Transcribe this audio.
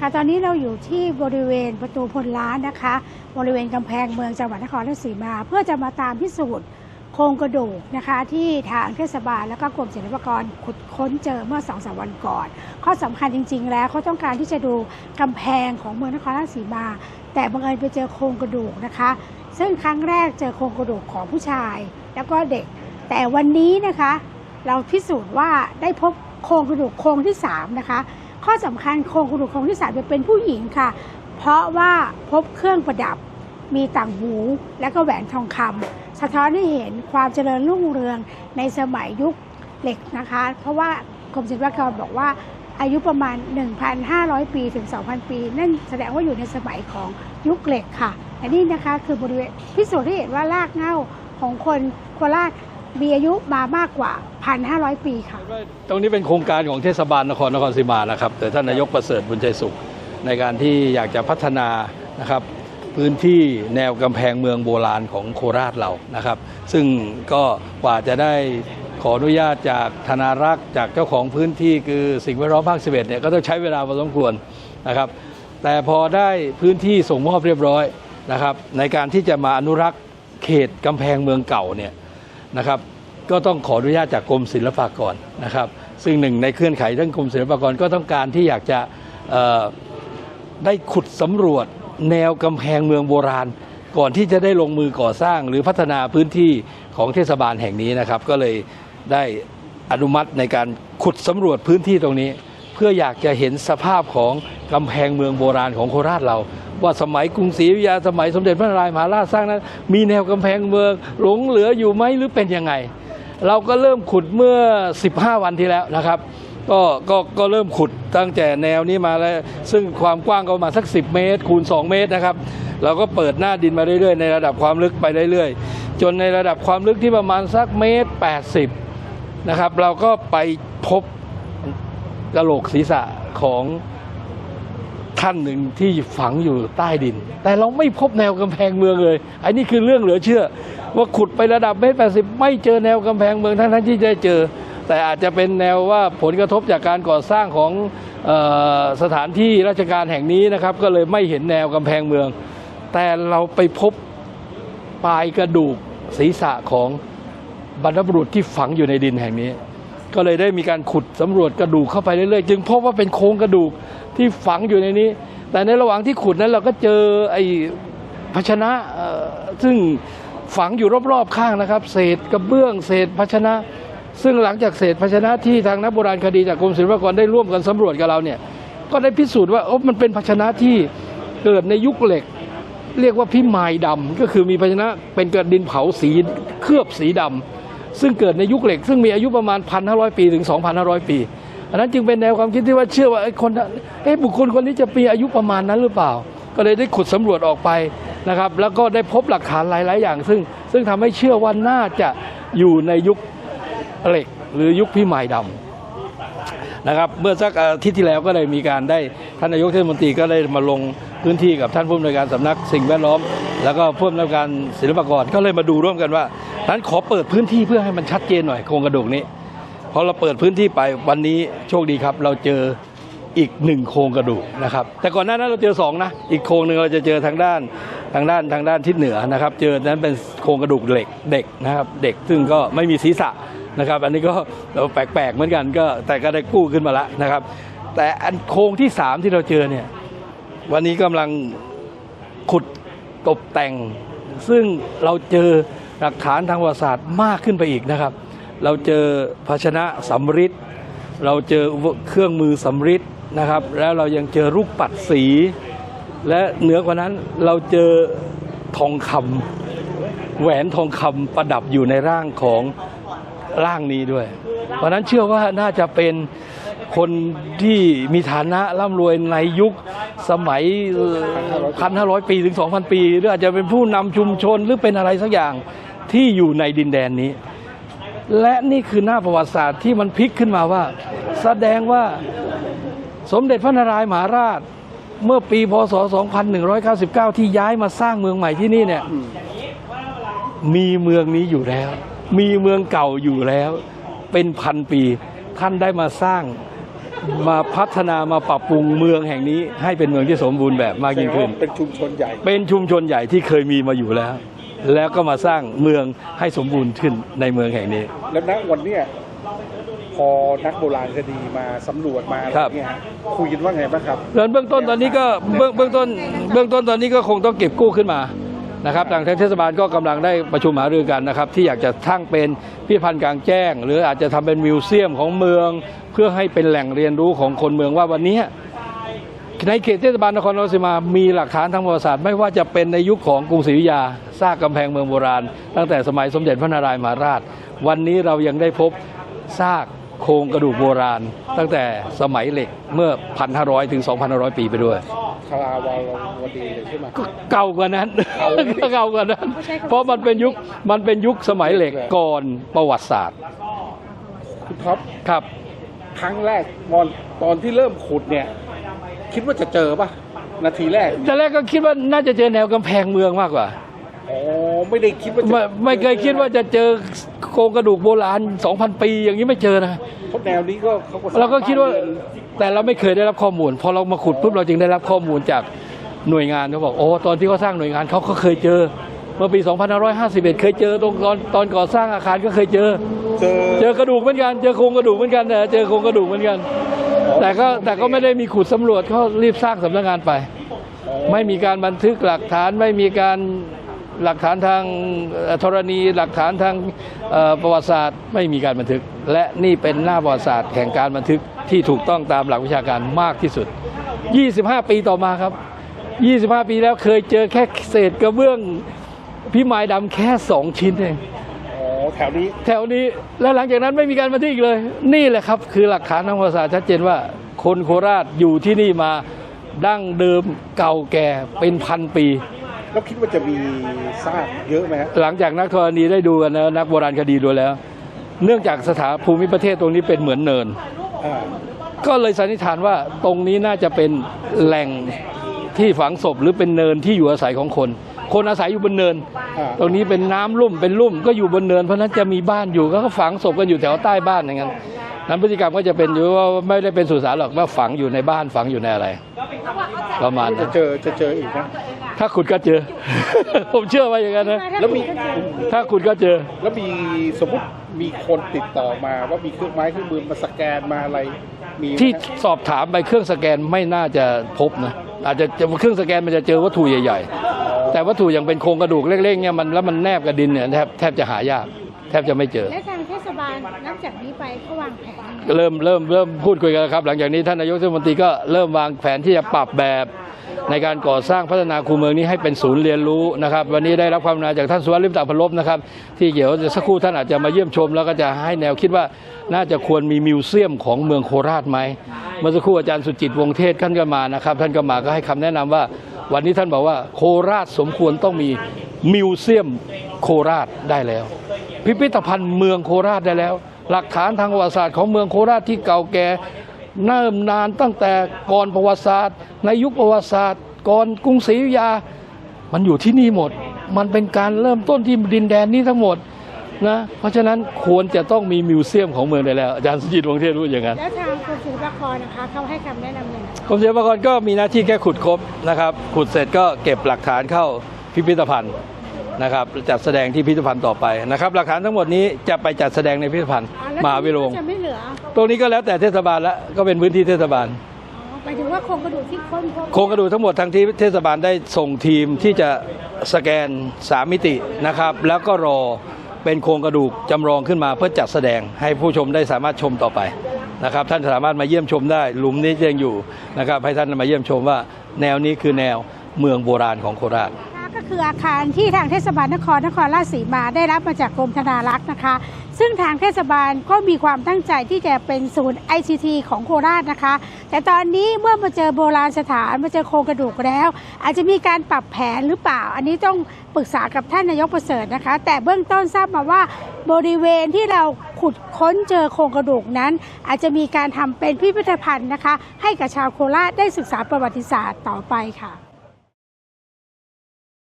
ค่ะ ตอนนี้เราอยู่ที่บริเวณประตูพลล้านนะคะ บริเวณกำแพงเมืองจังหวัดนครราชสีมา เพื่อจะมาตามพิสูจน์โครงกระดูกนะคะ ที่ทางเทศบาลแล้วก็กรมศิลปากรขุดค้นเจอเมื่อสองสามวันก่อน ข้อสำคัญจริง ๆ แล้วเขาต้องการที่จะดูกำแพงของเมืองนครราชสีมา แต่บังเอิญไปเจอโครงกระดูกนะคะ ซึ่งครั้งแรกเจอโครงกระดูกของผู้ชาย แล้วก็เด็ก แต่วันนี้นะคะ เราพิสูจน์ว่าได้พบโครงกระดูกโครงที่สามนะคะ ข้อสำคัญโครงกระดูกโครงที่สามจะเป็นผู้หญิงค่ะ เพราะว่าพบเครื่องประดับมีต่างหูและก็แหวนทองคำสะท้อนให้เห็นความเจริญรุ่งเรืองในสมัยยุคเหล็กนะคะ เพราะว่ากรมศิลปากรบอกว่าอายุประมาณ 1,500 ปีถึง 2,000 ปี นั่นแสดงว่าอยู่ในสมัยของยุคเหล็กค่ะ อันนี้นะคะคือบริเวณพิสูจน์ให้เห็นว่ารากเหง้าของคนโคราช มีอายุมามากกว่า 1,500 ปีค่ะ ตรงนี้เป็นโครงการของเทศบาลนครนครศรีมานะครับ แต่ท่านนายกประเสริฐบุญใจสุข ในการที่อยากจะพัฒนานะครับพื้นที่แนวกำแพงเมืองโบราณของโคราชเรานะครับ ซึ่งก็กว่าจะได้ขออนุญาตจากธนารักษ์จากเจ้าของพื้นที่คือสิ่งแวดล้อมภาคสิเนี่ยก็ต้องใช้เวลาพอสมควรนะครับ แต่พอได้พื้นที่ส่งมอบเรียบร้อยนะครับ ในการที่จะมาอนุรักษ์เขตกำแพงเมืองเก่าเนี่ยนะครับ ก็ต้องขออนุญาตจากกรมศิลปากรนะครับ ซึ่งหนึ่งในเคลื่อนไขเรื่องกรมศิลปากรก็ต้องการที่อยากจะได้ขุดสำรวจแนวกำแพงเมืองโบราณ ก่อนที่จะได้ลงมือก่อสร้างหรือพัฒนาพื้นที่ของเทศบาลแห่งนี้นะครับ ก็เลยได้อนุมัติในการขุดสำรวจพื้นที่ตรงนี้ เพื่ออยากจะเห็นสภาพของกำแพงเมืองโบราณของโคราชเรา ว่าสมัยกรุงศรีอยุธยาสมัยสมเด็จพระนารายณ์มหาราชสร้างนั้น มีแนวกำแพงเมืองหลงเหลืออยู่ไหมหรือเป็นยังไง เราก็เริ่มขุดเมื่อ 15 วันที่แล้วนะครับก็ก็ก็เริ่มขุดตั้งแต่แนวนี้มาแล้ว ซึ่งความกว้างก็มาสัก 10 เมตร คูณ 2 เมตรนะครับ เราก็เปิดหน้าดินมาเรื่อยๆ ในระดับความลึกไปเรื่อยๆ จนในระดับความลึกที่ประมาณสักเมตร 80 นะครับ เราก็ไปพบกระโหลกศีรษะของท่านหนึ่งที่ฝังอยู่ใต้ดิน แต่เราไม่พบแนวกำแพงเมืองเลย อันนี้คือเรื่องเหลือเชื่อ ว่าขุดไประดับเมตรแปดสิบไม่เจอแนวกำแพงเมืองทั้งทั้งที่ได้เจอ แต่อาจจะเป็นแนวว่าผลกระทบจากการก่อสร้างของออสถานที่ราชการแห่งนี้นะครับ ก็เลยไม่เห็นแนวกำแพงเมือง แต่เราไปพบปลายกระดูกศีรษะของบรรพบุรุษที่ฝังอยู่ในดินแห่งนี้ ก็เลยได้มีการขุดสำรวจกระดูกเข้าไปเรื่อยๆ จึงพบว่าเป็นโครงกระดูกที่ฝังอยู่ในนี้ แต่ในระหว่างที่ขุดนั้นเราก็เจอไอ้ภาชนะซึ่ง ฝังอยู่รอบๆข้างนะครับ เศษกระเบื้องเศษภาชนะ ซึ่งหลังจากเศษภาชนะที่ทางนักโบราณคดีจากกรมศิลปากรได้ร่วมกันสำรวจกับเราเนี่ยก็ได้พิสูจน์ว่าโอ้มันเป็นภาชนะที่เกิดในยุคเหล็ก เรียกว่าพิมายดำก็คือมีภาชนะเป็นเกระดินเผาสีเคลือบสีดำซึ่งเกิดในยุคเหล็ก ซึ่งมีอายุประมาณ 1,500 ปีถึง 2,500 ปีอันนั้นจึงเป็นแนวความคิดที่ว่าเชื่อว่าไอ้คนเอ๊ะบุคคลคนนี้จะมีอายุประมาณนั้นหรือเปล่า ก็เลยได้ขุดสำรวจออกไปนะครับ แล้วก็ได้พบหลักฐานหลาย ๆ อย่าง ซึ่งซึ่งทำให้เชื่อว่าน่าจะอยู่ในยุคเหล็กหรือยุคพิมายดำนะครับ เมื่อสักอาทิตย์ที่แล้วก็เลยมีการได้ท่านนายกเทศมนตรีก็ได้มาลงพื้นที่กับท่านผู้อำนวยการสำนักสิ่งแวดล้อม แล้วก็ผู้อำนวยการศิลปากรก็เลยมาดูร่วมกันว่านั้นขอเปิดพื้นที่เพื่อให้มันชัดเจนหน่อยโครงกระดูกนี้พอเราเปิดพื้นที่ไปวันนี้โชคดีครับ เราเจอ อีกหนึ่งโครงกระดูกนะครับ แต่ก่อนหน้านั้นเราเจอสองนะอีกโครงหนึ่งเราจะเจอทางด้านทางด้านทางด้านทิศเหนือนะครับ เจอนั้นเป็นโครงกระดูกเหล็กเด็กนะครับ เด็กซึ่งก็ไม่มีศีรษะนะครับ อันนี้ก็แปลกๆเหมือนกันก็แต่ก็ได้กู้ขึ้นมาแล้วนะครับ แต่อันโครงที่สามที่เราเจอเนี่ยวันนี้กำลังขุดตกแต่ง ซึ่งเราเจอหลักฐานทางประวัติศาสตร์มากขึ้นไปอีกนะครับ เราเจอภาชนะสำริดเราเจอเครื่องมือสำริด นะครับ แล้วเรายังเจอรูปปัดสี และเหนือกว่านั้นเราเจอทองคำแหวนทองคำประดับอยู่ในร่างของร่างนี้ด้วย เพราะฉะนั้นเชื่อว่าน่าจะเป็นคนที่มีฐานะร่ำรวยในยุคสมัยพันห้าร้อยปีถึงสองพันปี หรืออาจจะเป็นผู้นำชุมชนหรือเป็นอะไรสักอย่างที่อยู่ในดินแดนนี้ และนี่คือหน้าประวัติศาสตร์ที่มันพลิกขึ้นมาว่า แสดงว่า สมเด็จพระนารายณ์มหาราชเมื่อปีพศ 2199 ที่ย้ายมาสร้างเมืองใหม่ที่นี่เนี่ยมีเมืองนี้อยู่แล้ว มีเมืองเก่าอยู่แล้ว เป็นพันปี ท่านได้มาสร้างมาพัฒนามาปรับปรุงเมืองแห่งนี้ ให้เป็นเมืองที่สมบูรณ์แบบมากยิ่งขึ้น เป็นชุมชนใหญ่ เป็นชุมชนใหญ่ที่เคยมีมาอยู่แล้ว แล้วก็มาสร้างเมืองให้สมบูรณ์ขึ้นในเมืองแห่งนี้ แล้วณวันเนี้ยพ อนักโบราณคดีมาสำรวจมาอะไรครับเงี้ยฮะคุยกันว่าไงบ้างครับเรื่องเบื้องต้นตอนนี้ก็เบื้องเบื้องต้นเบื้องต้นตอนนี้ก็คงต้องเก็บกู้ขึ้นมานะครับทางเทศบาลก็กำลังได้ประชุมหารือกันนะครับ ที่อยากจะทั้งเป็นพิพิธภัณฑ์กลางแจ้ง หรืออาจจะทำเป็นมิวเซียมของเมือง เพื่อให้เป็นแหล่งเรียนรู้ของคนเมืองว่าวันนี้ในเขตเทศบาลนครราชสีมา มีหลักฐานทางประวัติศาสตร์ไม่ว่าจะเป็นในยุคของกรุงศรีอยุธยาสร้างกำแพงเมืองโบราณ ตั้งแต่สมัยสมเด็จพระนารายณ์มหาราช วันนี้เรายังได้พบซาก โครงกระดูกโบราณ ตั้งแต่สมัยเหล็กเมื่อ 1,500 ถึง 2,500 ปีไปด้วยคาราวาวดีเลยใช่ไหมก็เก่ากว่านั้นเก่าอีกเก่ากว่านั้น เพราะมันเป็นยุคมันเป็นยุคสมัยเหล็กก่อนประวัติศาสตร์คุณท็อปครับ ครั้งแรกตอนตอนที่เริ่มขุดเนี่ย คิดว่าจะเจอปะนาทีแรกแต่แรกก็คิดว่าน่าจะเจอแนวกำแพงเมืองมากกว่าอ๋อไม่ได้คิดว่าจะไม่ไม่เคยคิดว่าจะเจอ โครงกระดูกโบราณ 2,000 ปีอย่างนี้ไม่เจอนะเพราะแนวนี้ก็เขาก็สร้งเราก็คิดว่าบ้นเรือนแต่เราไม่เคยได้รับข้อมูล พอเรามาขุดปุ๊บเราจึงได้รับข้อมูลจากหน่วยงานเขาบอกโอ้ตอนที่เขาสร้างหน่วยงานเขาก็เคยเจอ เมื่อปี 2551 เคยเจอตรงตอนตอนก่อสร้างอาคารก็เคยเจอ เจอเจอกระดูกเหมือนกัน เจอโครงกระดูกเหมือนกันเออเจอโครงกระดูกเหมือนกัน แต่ก็แต่ก็ไม่ได้มีขุดสำรวจเขารีบสร้างสำนักงานไปอ๋อไม่มีการบันทึกหลักฐานไม่มีการ หลักฐานทางธรณี หลักฐานทางประวัติศาสตร์ ไม่มีการบันทึก และนี่เป็นหน้าประวัติศาสตร์แห่งการบันทึกที่ถูกต้องตามหลักวิชาการมากที่สุด 25 ปีต่อมาครับ 25 ปีแล้วเคยเจอแค่เศษกระเบื้องพิมายดำแค่ 2 ชิ้นเองอ๋อแถวนี้แถวนี้แล้วหลังจากนั้นไม่มีการบันทึกอีกเลย นี่แหละครับ คือหลักฐานทางประวัติศาสตร์ชัดเจนว่า คนโคราชอยู่ที่นี่มาดั้งเดิมเก่าแก่เป็นพันปี แล้วคิดว่าจะมีซากเยอะไหมฮะหลังจากนักธรณีได้ดูกันนะนักโบราณคดีดูแล้ว เนื่องจากสถานภูมิประเทศตรงนี้เป็นเหมือนเนิน อ่าก็เลยสันนิษฐานว่าตรงนี้น่าจะเป็นแหล่งที่ฝังศพหรือเป็นเนินที่อยู่อาศัยของคน คนอาศัยอยู่บนเนิน อ่าตรงนี้เป็นน้ำลุ่มเป็นลุ่มก็อยู่บนเนิน เพราะฉะนั้นจะมีบ้านอยู่ก็ฝังศพกันอยู่แถวใต้บ้านอย่างนั้นนั้นพฤติกรรมก็จะเป็นอยู่ว่าไม่ได้เป็นสุสานหรอกว่าฝังอยู่ในบ้านฝังอยู่ในอะไร ประมาณจะนั้นเจอจะเจออีกนะ ถ้าขุดก็เจอ ผมเชื่อว่าอย่างนั้นนะ แล้วมีถ้าขุดก็เจอ แล้วมีสมมติมีคนติดต่อมาว่ามีเครื่องไม้เครื่องมือมาสแกนมาอะไร มีไหมที่ฮะสอบถามไปเครื่องสแกนไม่น่าจะพบนะอาจจะจะเครื่องสแกนมันจะเจอวัตถุใหญ่ๆ แต่วัตถุอย่างเป็นโครงกระดูกเล็กๆเนี่ยมันแล้วมันแนบกับดินเนี่ยแทบแทบจะหายาก แทบจะไม่เจอ และทางเทศบาลนับจากนี้ไปเขาวางแผนยังไงเริ่มเริ่มเริ่มพูดคุยกันแล้วครับ หลังจากนี้ท่านนายกเทศมนตรีก็เริ่มวางแผนที่จะปรับแบบ ในการก่อสร้างพัฒนาคูเมืองนี้ให้เป็นศูนย์เรียนรู้นะครับ วันนี้ได้รับความกรุณาจากท่านสุวัสดิ์ลิมตาพลบนะครับ ที่เกี่ยวสักครู่ท่านอาจจะมาเยี่ยมชม แล้วก็จะให้แนวคิดว่าน่าจะควรมีมิวเซียมของเมืองโคราชไหมเมื่อสักครู่อาจารย์สุจิตวงเทศท่านก็มานะครับ ท่านก็มาก็ให้คำแนะนำว่า วันนี้ท่านบอกว่าโคราชสมควรต้องมีมิวเซียมโคราชได้แล้ว พิพิธภัณฑ์เมืองโคราชได้แล้ว หลักฐานทางประวัติศาสตร์ของเมืองโคราชที่เก่าแก่ เนิ่มนานตั้งแต่ก่อนประวัติศาสตร์ ในยุคประวัติศาสตร์ ก่อนกรุงศรีอยุธยา มันอยู่ที่นี่หมด มันเป็นการเริ่มต้นที่ดินแดนนี้ทั้งหมดนะเพราะฉะนั้นควรจะต้องมีมิวเซียมของเมืองได้แล้ว อาจารย์สุจิตวงศ์เทศพูดอย่างนั้น แล้วทางกรมศิลปากรนะคะเขาให้คำแนะนำยังไงกรมศิลปากรก็มีหน้าที่แค่ขุดครบนะครับ ขุดเสร็จก็เก็บหลักฐานเข้าพิพิธภัณฑ์ นะครับจัดแสดงที่พิพิธภัณฑ์ต่อไปนะครับหลักฐานทั้งหมดนี้จะไปจัดแสดงในพิพิธภัณฑ์อ๋อแล้วมหาวิโรงจะไม่เหลือ ตรงนี้ก็แล้วแต่เทศบาลละก็เป็นพื้นที่เทศบาลอ๋อหมายถึงว่าโครงกระดูกที่ค้นพบโครงกระดูกทั้งหมดทางที่เทศบาลได้ส่งทีมที่จะสแกน3มิตินะครับ แล้วก็รอเป็นโครงกระดูกจำลองขึ้นมาเพื่อจัดแสดงให้ผู้ชมได้สามารถชมต่อไปนะครับ ท่านสามารถมาเยี่ยมชมได้หลุมนี้ยังอยู่นะครับ ให้ท่านมาเยี่ยมชมว่าแนวนี้คือแนวเมืองโบราณของโคราชก็ คืออาคารที่ทางเทศบาลนครนครราชสีมาได้รับมาจากกรมธนารักษ์นะคะ ซึ่งทางเทศบาลก็มีความตั้งใจที่จะเป็นศูนย์ ICT ของโคราชนะคะ แต่ตอนนี้เมื่อมาเจอโบราณสถานมาเจอโครงกระดูกแล้ว อาจจะมีการปรับแผนหรือเปล่า อันนี้ต้องปรึกษากับท่านนายกประเสริฐนะคะ แต่เบื้องต้นทราบมาว่าบริเวณที่เราขุดค้นเจอโครงกระดูกนั้น อาจจะมีการทำเป็นพิพิธภัณฑ์นะคะ ให้กับชาวโคราชได้ศึกษาประวัติศาสตร์ต่อไปค่ะ